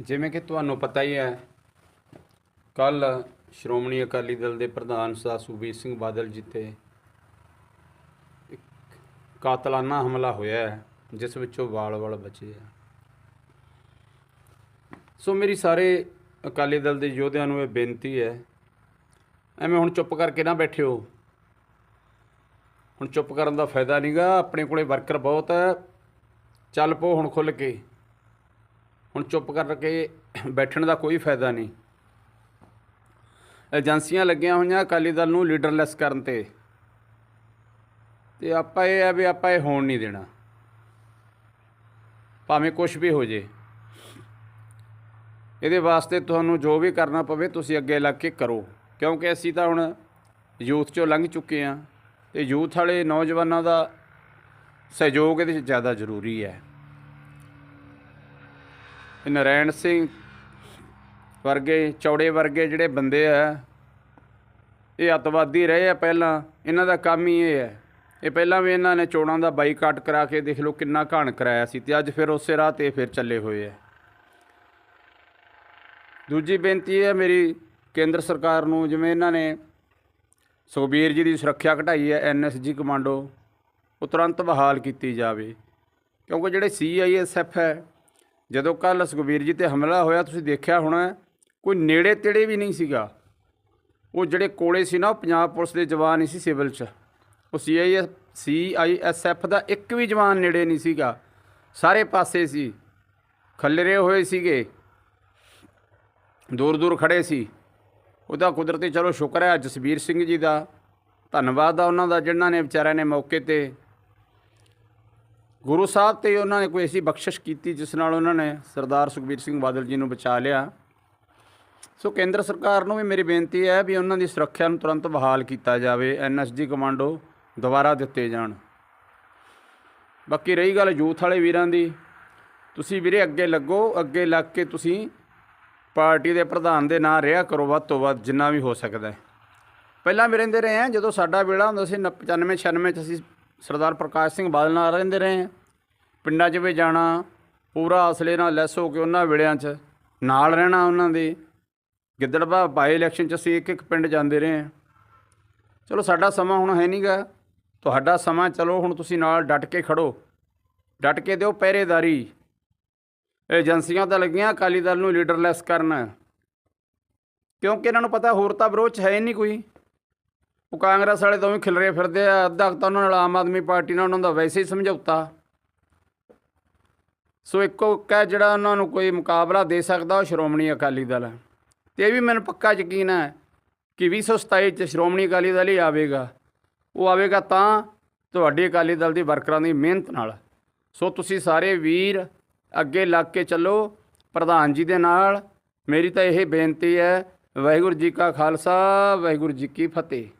ਜਿਵੇਂ ਕਿ ਤੁਹਾਨੂੰ ਪਤਾ ਹੀ ਹੈ, ਕੱਲ ਸ਼੍ਰੋਮਣੀ ਅਕਾਲੀ ਦਲ ਦੇ ਪ੍ਰਧਾਨ ਸਾ ਸੁਖਬੀਰ ਸਿੰਘ ਬਾਦਲ ਜੀ ਤੇ ਕਾਤਲਾਨਾ ਹਮਲਾ ਹੋਇਆ ਹੈ, ਜਿਸ ਵਿੱਚੋਂ ਵਾਲ-ਵਾਲ ਬਚੇ ਆ। ਸੋ ਮੇਰੀ ਸਾਰੇ ਅਕਾਲੀ ਦਲ ਦੇ ਯੋਧਿਆਂ ਨੂੰ ਇਹ ਬੇਨਤੀ ਹੈ, ਐਵੇਂ ਹੁਣ ਚੁੱਪ ਕਰਕੇ ਨਾ ਬੈਠਿਓ। ਹੁਣ ਚੁੱਪ ਕਰਨ ਦਾ ਫਾਇਦਾ ਨਹੀਂਗਾ ਆਪਣੇ ਕੋਲੇ ਵਰਕਰ ਬਹੁਤ ਹੈ, ਚੱਲ ਪੋ ਹੁਣ ਖੁੱਲ ਕੇ। ਹੁਣ ਚੁੱਪ ਕਰਕੇ ਬੈਠਣ ਦਾ ਕੋਈ ਫਾਇਦਾ ਨਹੀਂ। ਏਜੰਸੀਆਂ ਲੱਗੀਆਂ ਹੋਈਆਂ ਅਕਾਲੀ ਦਲ ਨੂੰ ਲੀਡਰਲੈਸ ਕਰਨ ਤੇ। ਤੇ ਆਪਾਂ ਇਹ ਹੈ ਵੀ ਆਪਾਂ ਇਹ ਹੋਣ ਨਹੀਂ ਦੇਣਾ। ਭਾਵੇਂ ਕੁਝ ਵੀ ਹੋ ਜੇ। ਇਹਦੇ ਵਾਸਤੇ ਤੁਹਾਨੂੰ ਜੋ ਵੀ ਕਰਨਾ ਪਵੇ ਤੁਸੀਂ ਅੱਗੇ ਲੱਗ ਕੇ ਕਰੋ। ਕਿਉਂਕਿ ਅਸੀਂ ਤਾਂ ਹੁਣ ਯੂਥ ਚੋਂ ਲੰਘ ਚੁੱਕੇ ਹਾਂ। ਤੇ ਯੂਥ ਵਾਲੇ ਨੌਜਵਾਨਾਂ ਦਾ ਸਹਿਯੋਗ ਇਹਦੇ 'ਚ ਜ਼ਿਆਦਾ ਜ਼ਰੂਰੀ ਹੈ। ਨਰੈਣ ਸਿੰਘ ਵਰਗੇ, ਚੌੜੇ ਵਰਗੇ ਜਿਹੜੇ ਬੰਦੇ ਆ, ਇਹ ਅੱਤਵਾਦੀ ਰਹੇ ਆ ਪਹਿਲਾਂ। ਇਹਨਾਂ ਦਾ ਕੰਮ ਹੀ ਇਹ ਹੈ। ਇਹ ਪਹਿਲਾਂ ਵੀ ਇਹਨਾਂ ਨੇ ਚੋਣਾਂ ਦਾ ਬਾਈਕਾਟ ਕਰਾ ਕੇ ਦੇਖ ਲਓ ਕਿੰਨਾ ਘਾਣ ਕਰਾਇਆ ਸੀ ਤੇ ਅੱਜ ਫਿਰ ਉਸੇ ਰਾਹ ਤੇ ਫਿਰ ਚੱਲੇ ਹੋਏ ਆ। ਦੂਜੀ ਬੇਨਤੀ ਹੈ ਮੇਰੀ ਕੇਂਦਰ ਸਰਕਾਰ ਨੂੰ, ਜਿਵੇਂ ਇਹਨਾਂ ਨੇ ਸੁਖਬੀਰ ਜੀ ਦੀ ਸੁਰੱਖਿਆ ਘਟਾਈ ਹੈ ਐਨਐਸਜੀ ਕਮਾਂਡੋ, ਉਹ ਤੁਰੰਤ ਬਹਾਲ ਕੀਤੀ ਜਾਵੇ। ਕਿਉਂਕਿ ਜਿਹੜੇ ਸੀਆਈਐਸਐਫ ਹੈ ਜਦੋਂ ਕੱਲ ਸੁਖਬੀਰ ਜੀ ਤੇ ਹਮਲਾ ਹੋਇਆ, ਤੁਸੀਂ ਦੇਖਿਆ ਹੋਣਾ, ਕੋਈ ਨੇੜੇ ਤੇੜੇ ਵੀ ਨਹੀਂ ਸੀਗਾ। ਉਹ ਜਿਹੜੇ ਕੋਲੇ ਸੀ ਨਾ, ਉਹ ਪੰਜਾਬ ਪੁਲਿਸ ਦੇ ਜਵਾਨ ਹੀ ਸੀ ਸਿਵਲ 'ਚ। ਉਹ ਸੀਆਈਐਸ ਸੀਆਈਐਸਐਫ ਦਾ ਇੱਕ ਵੀ ਜਵਾਨ ਨੇੜੇ ਨਹੀਂ ਸੀਗਾ। ਸਾਰੇ ਪਾਸੇ ਸੀ। ਖੱਲਰੇ ਹੋਏ ਸੀਗੇ। ਦੂਰ ਦੂਰ ਖੜੇ ਸੀ। ਉਹਦਾ ਕੁਦਰਤੀ ਚਲੋ ਸ਼ੁਕਰ ਹੈ ਜਸਬੀਰ ਸਿੰਘ ਜੀ ਦਾ ਧੰਨਵਾਦ ਆ ਉਹਨਾਂ ਦਾ, ਜਿਨ੍ਹਾਂ ਨੇ ਵਿਚਾਰਿਆਂ ਨੇ ਮੌਕੇ ਤੇ ਗੁਰੂ ਸਾਹਿਬ ਤੇ ਉਹਨਾਂ ਨੇ ਕੋਈ ਐਸੀ ਬਖਸ਼ਿਸ਼ ਕੀਤੀ ਜਿਸ ਨਾਲ ਉਹਨਾਂ ਨੇ ਸਰਦਾਰ ਸੁਖਬੀਰ ਸਿੰਘ ਬਾਦਲ ਜੀ ਨੂੰ ਬਚਾ ਲਿਆ? ਸੋ ਕੇਂਦਰ ਸਰਕਾਰ ਨੂੰ ਵੀ ਮੇਰੀ ਬੇਨਤੀ ਹੈ ਵੀ ਉਹਨਾਂ ਦੀ ਸੁਰੱਖਿਆ ਨੂੰ ਤੁਰੰਤ ਬਹਾਲ ਕੀਤਾ ਜਾਵੇ ਐਨਐਸਜੀ ਕਮਾਂਡੋ ਦੁਬਾਰਾ ਦਿੱਤੇ ਜਾਣ। ਬਾਕੀ ਰਹੀ ਗੱਲ ਯੂਥ ਵਾਲੇ ਵੀਰਾਂ ਦੀ। ਤੁਸੀਂ ਵੀਰੇ ਅੱਗੇ ਲੱਗੋ, ਅੱਗੇ ਲੱਗ ਕੇ ਤੁਸੀਂ ਪਾਰਟੀ ਦੇ ਪ੍ਰਧਾਨ ਦੇ ਨਾਂ ਰਿਹਾ ਕਰੋ ਵੱਧ ਤੋਂ ਵੱਧ, ਜਿੰਨਾ ਵੀ ਹੋ ਸਕਦਾ ਪਹਿਲਾਂ ਵੀ ਰਹਿੰਦੇ ਰਹੇ ਹਾਂ, ਜਦੋਂ ਸਾਡਾ ਵੇਲਾ ਹੁੰਦਾ ਸੀ 95 96 ਚ ਅਸੀਂ ਸਰਦਾਰ ਪ੍ਰਕਾਸ਼ ਸਿੰਘ ਬਾਦਲ ਨਾਲ ਰਹਿੰਦੇ ਰਹੇ ਪਿੰਡਾਂ 'ਚ ਵੀ ਜਾਣਾ, ਪੂਰਾ ਅਸਲੇ ਨਾਲ ਲੈਸ ਹੋ ਕੇ ਉਹਨਾਂ ਵੇਲਿਆਂ 'ਚ ਨਾਲ ਰਹਿਣਾ ਉਹਨਾਂ ਦੇ। ਗਿੱਦੜਬਾ ਬਾਈ ਇਲੈਕਸ਼ਨ 'ਚ ਅਸੀਂ ਇੱਕ ਇੱਕ ਪਿੰਡ ਜਾਂਦੇ ਰਹੇ ਹਾਂ। ਚਲੋ ਸਾਡਾ ਸਮਾਂ ਹੁਣ ਹੈ ਨਹੀਂਗਾ ਤੁਹਾਡਾ ਸਮਾਂ ਚਲੋ ਹੁਣ ਤੁਸੀਂ ਨਾਲ ਡਟ ਕੇ ਖੜੋ। ਡਟ ਕੇ ਦਿਓ ਪਹਿਰੇਦਾਰੀ। ਏਜੰਸੀਆਂ ਤਾਂ ਲੱਗੀਆਂ, ਅਕਾਲੀ ਦਲ ਨੂੰ ਲੀਡਰਲੈਸ ਕਰਨ। ਕਿਉਂਕਿ ਇਹਨਾਂ ਨੂੰ ਪਤਾ ਹੋਰ ਤਾਂ ਵਿਰੋਧ 'ਚ ਹੈ ਹੀ ਨਹੀਂ ਕੋਈ। ਉਹ ਕਾਂਗਰਸ ਵਾਲੇ ਦੋਵੇਂ ਖਿਲਰੇ ਫਿਰਦੇ ਆ, ਅੱਧਾ ਕੁ ਤਾਂ ਉਹਨਾਂ ਨਾਲ ਆਮ ਆਦਮੀ ਪਾਰਟੀ ਨਾਲ ਉਹਨਾਂ ਦਾ ਵੈਸੇ ਹੀ ਸਮਝੌਤਾ। ਸੋ ਇੱਕੋ ਕਹਿ ਜਿਹੜਾ ਉਹਨਾਂ ਨੂੰ ਕੋਈ ਮੁਕਾਬਲਾ ਦੇ ਸਕਦਾ, ਉਹ ਸ਼੍ਰੋਮਣੀ ਅਕਾਲੀ ਦਲ ਹੈ। ਤੇ ਇਹ ਵੀ ਮੈਨੂੰ ਪੱਕਾ ਯਕੀਨ ਹੈ ਕਿ 2027 ਚ ਸ਼੍ਰੋਮਣੀ ਅਕਾਲੀ ਦਲ ਹੀ ਆਵੇਗਾ। ਉਹ ਆਵੇਗਾ ਤਾਂ ਤੁਹਾਡੀ ਅਕਾਲੀ ਦਲ ਦੀ ਵਰਕਰਾਂ ਦੀ ਮਿਹਨਤ ਨਾਲ। ਸੋ ਤੁਸੀਂ ਸਾਰੇ ਵੀਰ ਅੱਗੇ ਲੱਗ ਕੇ ਚੱਲੋ, ਪ੍ਰਧਾਨ ਜੀ ਦੇ ਨਾਲ। ਮੇਰੀ ਤਾਂ ਇਹ ਬੇਨਤੀ ਹੈ, ਵਾਹਿਗੁਰੂ ਜੀ ਕਾ ਖਾਲਸਾ, ਵਾਹਿਗੁਰੂ ਜੀ ਕੀ ਫਤਿਹ।